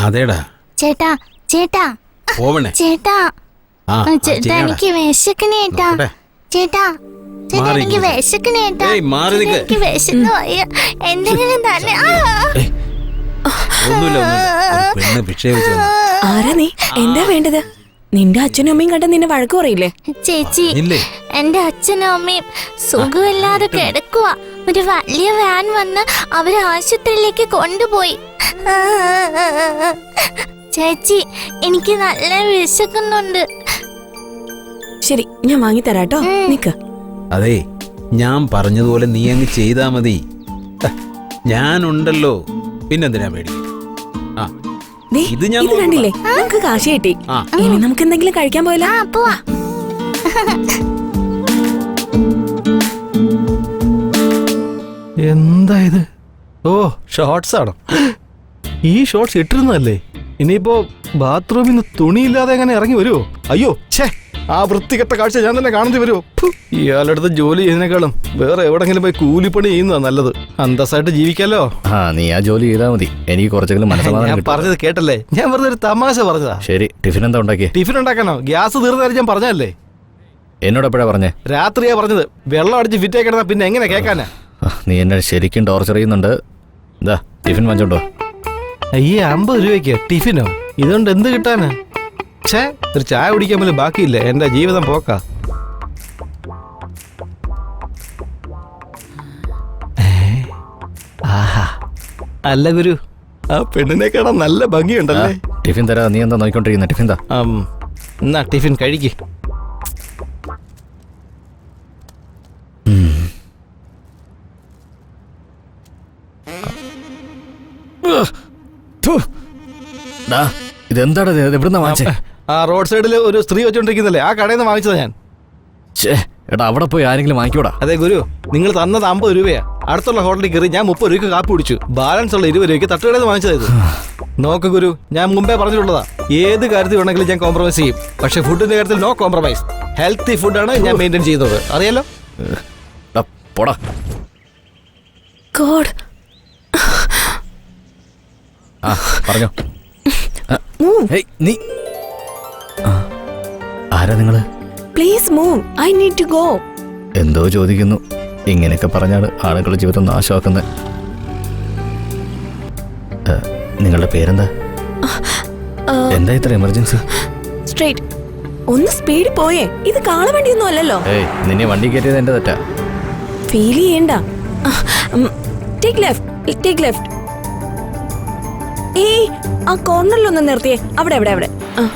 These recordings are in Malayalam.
അതേടാ. ചേട്ടാ ചേട്ടാ. പോവണേ ചേട്ടാ. ചേട്ടാ. എനിക്ക് വിശക്കണേട്ടാ ചേട്ടാ. ചേട്ടാ എനിക്ക് വിശക്കണേട്ടാ എനിക്ക് വിശക്കുവായ എന്തെങ്കിലും തന്നെ ഒന്നുമില്ല പെണ്ണ് ഭിക്ഷ വെച്ചു ആരാ നീ? എന്താ വേണ്ടത്? നിന്റെ അച്ഛനും അമ്മയും കണ്ട നിന്നെ വഴക്ക് പറയില്ലേ? ചേച്ചി ഇല്ലേ എന്റെ അച്ഛനും അമ്മയും സുഖമില്ലാതെ കിടക്കുക ഒരു വലിയ വാൻ വന്ന് അവരെ ആശുപത്രിയിലേക്ക് കൊണ്ടുപോയി. ചേച്ചി എനിക്ക് നല്ല വിശക്കുന്നുണ്ട്. ശരി ഞാൻ വാങ്ങി തരാട്ടോ. നിക്ക്. അതെ ഞാൻ പറഞ്ഞതുപോലെ നീ അങ്ങ് ചെയ്താ മതി. ഹ, ഞാനുണ്ടല്ലോ. പിന്നെന്തിനാ പേടി? ആ. ദേ, ഇത് ഞാൻ ഇത് കണ്ടില്ലേ? നമുക്ക് കാശ് കിട്ടി. ആ. ഇനി നമുക്ക് എന്തെങ്കിലും കഴിക്കാൻ പോയല്ലോ ആ പോവാ. എന്താ ഇത്? ഓ ഷോർട്സ് ആണോ? ഈ ഷോർട്സ് ഇട്ടിരുന്നതല്ലേ? ഇനിയിപ്പോ ബാത്റൂമിൽ നിന്ന് തുണിയില്ലാതെ എങ്ങനെ ഇറങ്ങി വരുമോ അയ്യോ ഛേ. ആ വൃത്തികെട്ട കാഴ്ച ഞാൻ തന്നെ കാണേണ്ടി വരുമോ ഇയാളടുത്ത് ജോലി ചെയ്യുന്നതിനേക്കാളും വേറെ എവിടെങ്കിലും പോയി കൂലിപ്പണി ചെയ്യുന്നതാ നല്ലത്. അന്തസ്സായിട്ട് ജീവിക്കാലോ? ആ നീ ആ ജോലി ചെയ്താൽ മതി. എനിക്ക് കുറച്ചെങ്കിലും മനസ്സമാധാനം ഞാൻ പറഞ്ഞത് കേട്ടല്ലേ? ഞാൻ വെറുതെ ഒരു തമാശ പറഞ്ഞതാ. ശരി ടിഫിൻ എന്താ ഉണ്ടാക്കിയേ? ടിഫിൻ ഉണ്ടാക്കാനോ? ഗ്യാസ് തീർന്നാലും ഞാൻ പറഞ്ഞല്ലേ എന്നോട് എപ്പോഴാ പറഞ്ഞേ? രാത്രിയാ പറഞ്ഞത്. വെള്ളം അടിച്ച് ഫിറ്റേ കിടന്നാ പിന്നെ എങ്ങനെ കേൾക്കാനാ നീ എന്നെ ശരിക്കും ടോർച്ചർ ചെയ്യുന്നുണ്ട്. ഇതാ ടിഫിൻ വാങ്ങിച്ചോണ്ടോ അയ്യേ അമ്പത് രൂപയ്ക്ക് ടിഫിനോ? ഇതുകൊണ്ട് എന്ത് കിട്ടാനാ? ഛേ ഒരു ചായ കുടിക്കാൻ പോലും ബാക്കിയില്ല എന്റെ ജീവിതം പോക്കാ ആഹാ അല്ല ഗുരു ആ പെണ്ണിനെ കാണാൻ നല്ല ഭംഗിയുണ്ടല്ലേ ടിഫിൻ തരാ നീ എന്താ നോക്കിക്കൊണ്ടിരിക്കുന്ന ടിഫിൻ താ ആം, എന്നാ ടിഫിൻ കഴിക്ക് ഇതെന്താടാ ഇത് എവിടുന്നാ വാങ്ങിച്ചേ ആ റോഡ് സൈഡിൽ ഒരു സ്ത്രീ വെച്ചോണ്ടിരിക്കുന്നല്ലേ? ആ കടയിൽ നിന്ന് വാങ്ങിച്ചതാ ഞാൻ. ഛേ എടാ അവിടെ പോയി ആരെങ്കിലും വാങ്ങിക്കോടാ? അതെ ഗുരു. നിങ്ങൾ തന്നത് അമ്പത് രൂപയാ. അടുത്തുള്ള ഹോട്ടലിൽ കയറി ഞാൻ മുപ്പത് രൂപയ്ക്ക് കാപ്പി കുടിച്ചു. ബാലൻസ് ഉള്ള ഇരുപത് രൂപയ്ക്ക് തട്ടുകടയിൽ നിന്ന് വാങ്ങിച്ചതായത് നോക്ക് ഗുരു. ഞാൻ മുമ്പേ പറഞ്ഞിട്ടുള്ളതാ. ഏത് കാര്യത്തിൽ വേണമെങ്കിലും ഞാൻ കോംപ്രമൈസ് ചെയ്യും. പക്ഷെ ഫുഡിന്റെ കാര്യത്തിൽ നോ കോംപ്രമൈസ് ഹെൽത്തി ഫുഡാണ് ഞാൻ മെയിന്റെയിൻ ചെയ്യുന്നത്. അറിയാലോ? പോടാ. ഗോഡ്. ആ പറഞ്ഞോ. ആ, ഹേയ്, നീ ആരാ നിങ്ങൾ? Please move I need to go എന്തോ ചോദിക്കുന്നു. ഇങ്ങനെയൊക്കെ പറഞ്ഞാണ് ആളുകളുടെ ജീവിതം നാശമാക്കുന്നത്. നിങ്ങളുടെ പേരെന്താ? എന്താ ഇത്ര എമർജൻസി സ്ട്രേറ്റ് ഒന്ന് സ്പീഡ് പോയേ. ഇത് കാളവണ്ടിയൊന്നും അല്ലല്ലോ. ഏയ് നിന്നെ വണ്ടി കയറ്റിയത് എന്റെ തെറ്റാ. ഫീൽ ചെയ്യണ്ട. ടേക്ക് ലെഫ്റ്റ് ടേക്ക് ലെഫ്റ്റ് ഏയ് ആ കോർണറിലൊന്ന് നിർത്തിയേ. അവിടെ അവിടെ അവിടെ. ആ.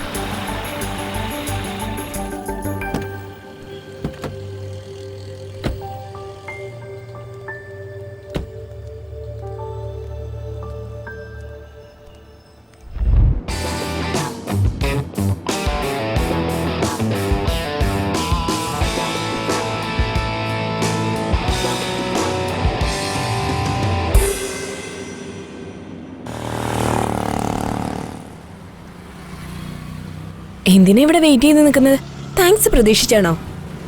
എന്തിനാ ഇവിടെ വെയിറ്റ് ചെയ്ത് നിൽക്കുന്നത്? താങ്ക്സ് പ്രതീക്ഷിച്ചാണോ?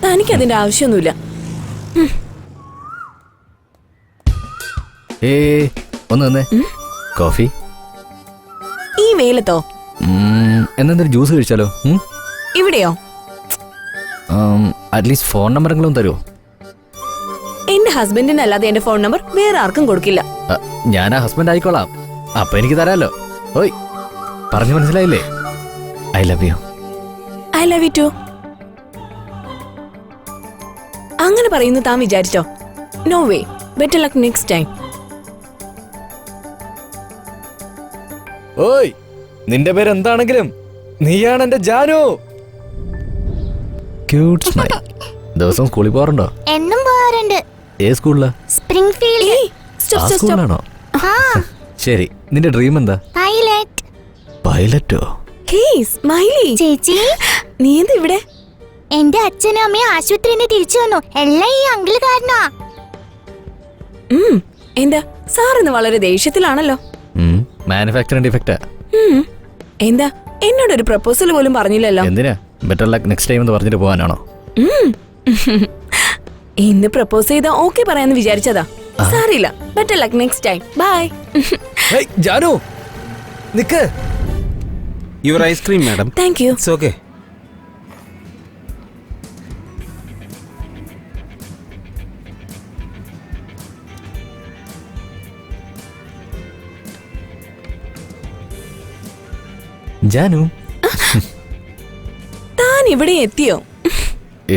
തനിക്ക് അതിന്റെ ആവശ്യമൊന്നുമില്ല. ഏ ഒന്ന് കോഫി? ഈ വെയിലത്തോ? എന്നെന്തൊരു ജ്യൂസ് കഴിച്ചാലോ? ഇവിടെയോ? അറ്റ്ലീസ്റ്റ് ഫോൺ നമ്പറെങ്കിലും തരുമോ എന്റെ ഹസ്ബൻഡിന് അല്ലാതെ എന്റെ ഫോൺ നമ്പർ വേറെ ആർക്കും കൊടുക്കില്ല. ഞാൻ ആ ഹസ്ബൻഡ് ആയിക്കോളാം. അപ്പൊ എനിക്ക് തരാലോ. ഓയ് പറഞ്ഞു മനസ്സിലായില്ലേ? I love you I love you too അങ്ങനെ പറയുന്നു താൻ വിചാരിച്ചോ? No way better luck next time ഓയ് നിന്റെ പേര് എന്താണെങ്കിലും നീയാണ് എന്റെ ജാനു. ക്യൂട്ട് സ്മൈൽ ദിവസം സ്കൂളിൽ പോകാറുണ്ടോ? എന്നും പോകാറുണ്ട്. ഏ സ്കൂളിലാ? സ്പ്രിംഗ് ഫീൽഡ് ആ സ്റ്റോപ്പ് സ്റ്റോപ്പ്. ആണോ സ്കൂളിലാണോ? ആ. ശരി നിന്റെ ഡ്രീം എന്താ? പൈലറ്റ് പൈലറ്റോ ഹേയ് സ്മൈലി ചേച്ചി. നീ എന്താ ഇവിടെ എന്റെ അച്ഛനും അമ്മയും ആശുപത്രിയിൽ നിന്ന് തിരിച്ചു വന്നു. എല്ലാം ഈ അങ്കിൾ കാരണമാ എന്താ? സാർ ഇന്ന് വളരെ ദേഷ്യത്തിലാണല്ലോ. മാനുഫാക്ചറിംഗ് ഡിഫക്റ്റാ എന്താ എന്താ? എന്നോടൊരു പ്രപ്പോസൽ പോലും പറഞ്ഞില്ലല്ലോ. എന്തിനാ? ബെറ്റർ ലക്ക് നെക്സ്റ്റ് ടൈം എന്ന് പറഞ്ഞിട്ട് പോകാനാണോ. ഇന്ന് പ്രപ്പോസ് ചെയ്ത ഓക്കെ പറയാന്ന് വിചാരിച്ചതാ. സാറിയില്ല better luck next time bye Janu. Nick. Your ice cream madam thank you it's okay Janu? താൻ ഇവിടെ എത്തിയോ?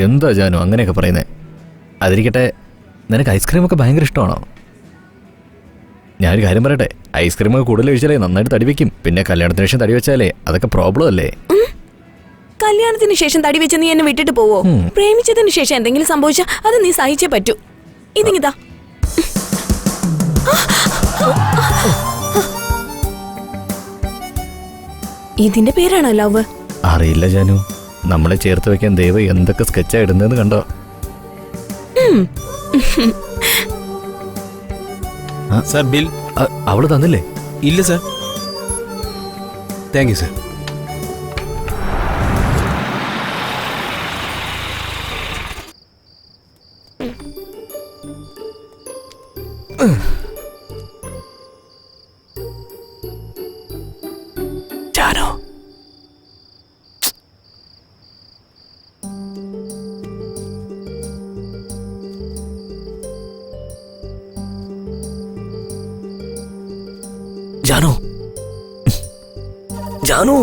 എന്താ ജാനു അങ്ങനെയൊക്കെ പറയുന്നേ? അതിരിക്കട്ടെ നിനക്ക് ഐസ്ക്രീം ഒക്കെ ഭയങ്കര ഇഷ്ടമാണോ? ഞാനൊരു കാര്യം പറയട്ടെ ഐസ്ക്രീം ഒക്കെ കൂടുതൽ കഴിച്ചാലേ നന്നായിട്ട് തടി വെക്കും. പിന്നെ കല്യാണത്തിന് ശേഷം തടി വെച്ചാലേ അതൊക്കെ പ്രോബ്ലം അല്ലേ? കല്യാണത്തിന് ശേഷം തടി വെച്ച് നീ എന്നെ വിട്ടിട്ട് പോവോ? പ്രേമിച്ചതിന് ശേഷം എന്തെങ്കിലും സംഭവിച്ചാൽ അത് നീ സഹിച്ചേ പറ്റൂ. ഇതിങ്ങിതാ ഇതിന്റെ പേരാണോ ലവ്? അറിയില്ല ജാനു. നമ്മളെ ചേർത്ത് വെക്കാൻ ദൈവം എന്തൊക്കെ സ്കെച്ചാ ഇടുന്നതെന്ന് കണ്ടോ? സർ ബിൽ അവൾ തന്നില്ലേ? ഇല്ല sir thank you sir Janu Janu?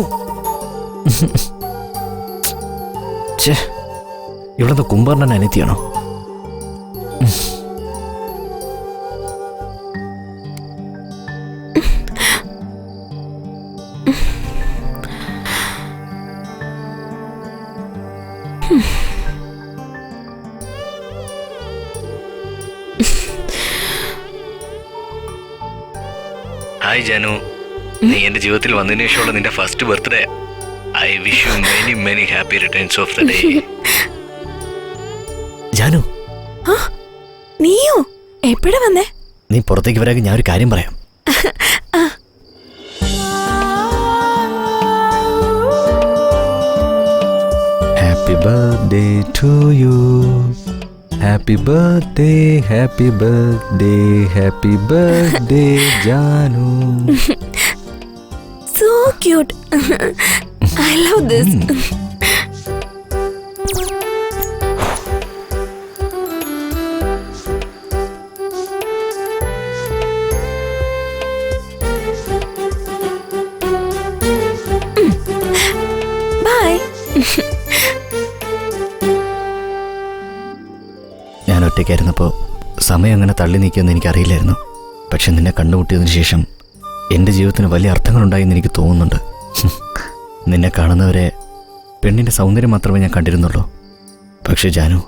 ഛേ ഇവിടുത്തെ കുംഭർണൻ അനിത്തിയാണോ ഹായ് ജാനു. നീ എന്റെ ജീവിതത്തിൽ വന്നതിന് ശേഷമുള്ള നിന്റെ first birthday I wish you many many happy returns of the day Janu. നീയോ? എപ്പോഴാ വന്നേ? നീ പുറത്തേക്ക് വരാൻ ഞാൻ ഒരു കാര്യം പറയാം. Happy birthday to you happy birthday happy birthday happy birthday Janu cute I love this ഞാൻ ഒറ്റയ്ക്കായിരുന്നപ്പോൾ സമയം അങ്ങനെ തള്ളി നീക്കിയെന്ന് എനിക്കറിയില്ലായിരുന്നു. പക്ഷെ നിന്നെ കണ്ടുമുട്ടിയതിനു ശേഷം എന്റെ ജീവിതത്തിന് വലിയ അർത്ഥങ്ങളുണ്ടായെന്ന് എനിക്ക് തോന്നുന്നുണ്ട്. നിന്നെ കാണുന്നവരെ പെണ്ണിന്റെ സൗന്ദര്യം മാത്രമേ ഞാൻ കണ്ടിരുന്നുള്ളൂ. പക്ഷേ ജാനു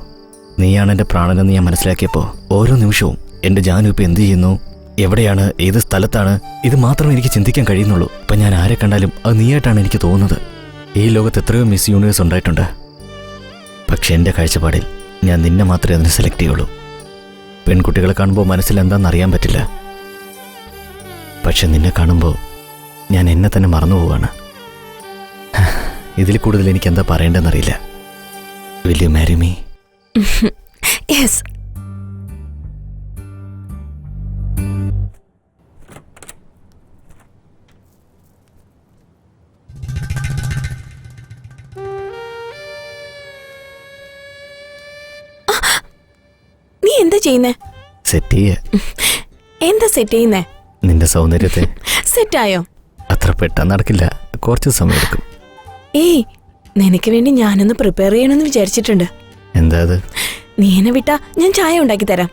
നീയാണ് എന്റെ പ്രാണനെന്ന് ഞാൻ മനസ്സിലാക്കിയപ്പോൾ ഓരോ നിമിഷവും എന്റെ ജാനു ഇപ്പോൾ എന്ത് ചെയ്യുന്നു? എവിടെയാണ്? ഏത് സ്ഥലത്താണ്? ഇത് മാത്രമേ എനിക്ക് ചിന്തിക്കാൻ കഴിയുന്നുള്ളൂ. ഇപ്പം ഞാൻ ആരെ കണ്ടാലും അത് നീയായിട്ടാണ് എനിക്ക് തോന്നുന്നത്. ഈ ലോകത്ത് എത്രയോ മിസ് യൂണിവേഴ്സ് ഉണ്ടായിട്ടുണ്ട്. പക്ഷെ എന്റെ കാഴ്ചപ്പാടിൽ ഞാൻ നിന്നെ മാത്രമേ അതിന് സെലക്ട് ചെയ്യുള്ളൂ. പെൺകുട്ടികളെ കാണുമ്പോൾ മനസ്സിൽ എന്താണെന്ന് അറിയാൻ പറ്റില്ല. പക്ഷെ നിന്നെ കാണുമ്പോൾ ഞാൻ എന്നെ തന്നെ മറന്നു പോവാണ്. ഇതിൽ കൂടുതൽ എനിക്ക് എന്താ പറയേണ്ടതെന്നറിയില്ല. Will you marry me. Yes നീ എന്താ ചെയ്യുന്നേ? സെറ്റ് ചെയ്യ. എന്താ സെറ്റ് ചെയ്യുന്നേ? നിന്റെ സൗന്ദര്യത്തെ. സെറ്റായോ? അത്ര പെട്ടെന്ന് നടക്കില്ല. കുറച്ച് സമയമെടുക്കും. ഏയ് നിനക്ക് വേണ്ടി ഞാനൊന്ന് പ്രിപ്പയർ ചെയ്യണമെന്ന് വിചാരിച്ചിട്ടുണ്ട്. എന്താ അത്? നീ എന്നെ വിട്ടാ ഞാൻ ചായ ഉണ്ടാക്കി തരാം.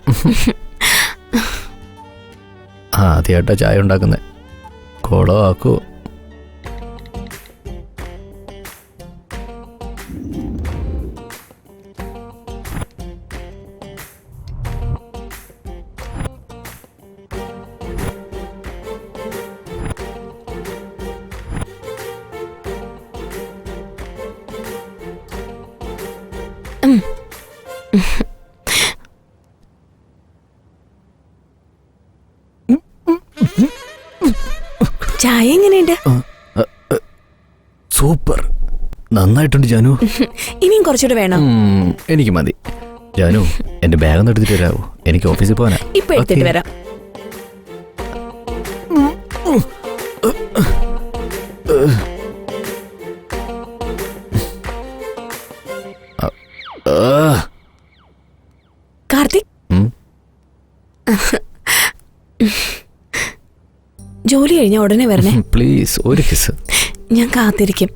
ആ ആദ്യമായിട്ടാ ചായ ഉണ്ടാക്കുന്നേ. കോളോ ആക്കോ. ചായ എങ്ങനെയുണ്ട്? സൂപ്പർ. നന്നായിട്ടുണ്ട് ജാനു. ഇനിയും കുറച്ചുകൂടെ വേണം. എനിക്ക് മതി. ജാനു എന്റെ ബാഗ് ഒന്ന് എടുത്തിട്ട് വരാവോ? എനിക്ക് ഓഫീസിൽ പോകാനാ. ഇപ്പൊ എടുത്തിട്ട് വരാം. ജോലി കഴിഞ്ഞാൽ ഉടനെ വരണേ. പ്ലീസ് ഒരു കിസ് ഞാൻ കാത്തിരിക്കും.